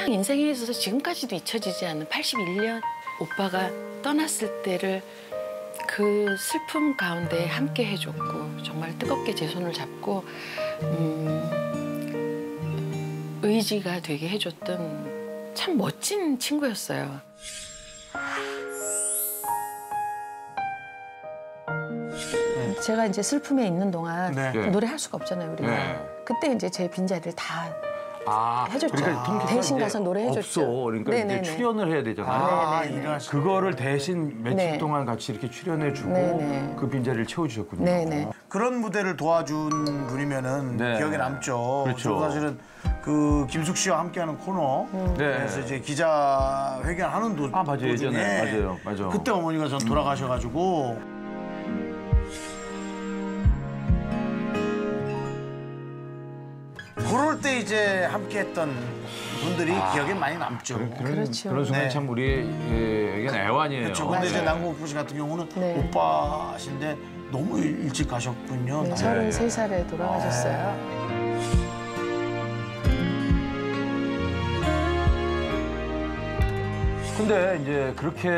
오빠랑 인생에 있어서 지금까지도 잊혀지지 않는 81년 오빠가 떠났을 때를 그 슬픔 가운데 함께 해줬고 정말 뜨겁게 제 손을 잡고 음, 의지가 되게 해줬던 참 멋진 친구였어요. 제가 이제 슬픔에 있는 동안 네. 네. 노래할 수가 없잖아요 우리가. 네. 그때 이제 제 빈자리를 다 아, 해줬죠. 그러니까 대신 가서 노래 해줬죠. 없어. 그러니까 네네네. 이제 출연을 해야 되잖아요. 아. 일하시 그거를 대신 며칠 네. 동안 같이 이렇게 출연해주고 네네. 그 빈자리를 채워주셨군요. 네네. 그런 무대를 도와준 분이면은 네. 기억에 남죠. 그렇죠. 사실은 그 김숙 씨와 함께하는 코너 음. 네. 그래서 이제 기자 회견하는 도, 아, 맞아요. 도중에 예전에. 맞아요. 맞아요. 그때 어머니가 전 돌아가셔가지고 그럴 때 이제 함께했던 분들이 기억에 많이 남죠. 그런, 그렇죠. 그런 순간 네. 참 우리에게는 애환이에요. 그렇죠. 근데 이제 맞아요. 남궁옥 씨 같은 경우는 네. 오빠신데 너무 일- 일찍 가셨군요. 네, 33살에 돌아가셨어요. 근데 이제 그렇게 에,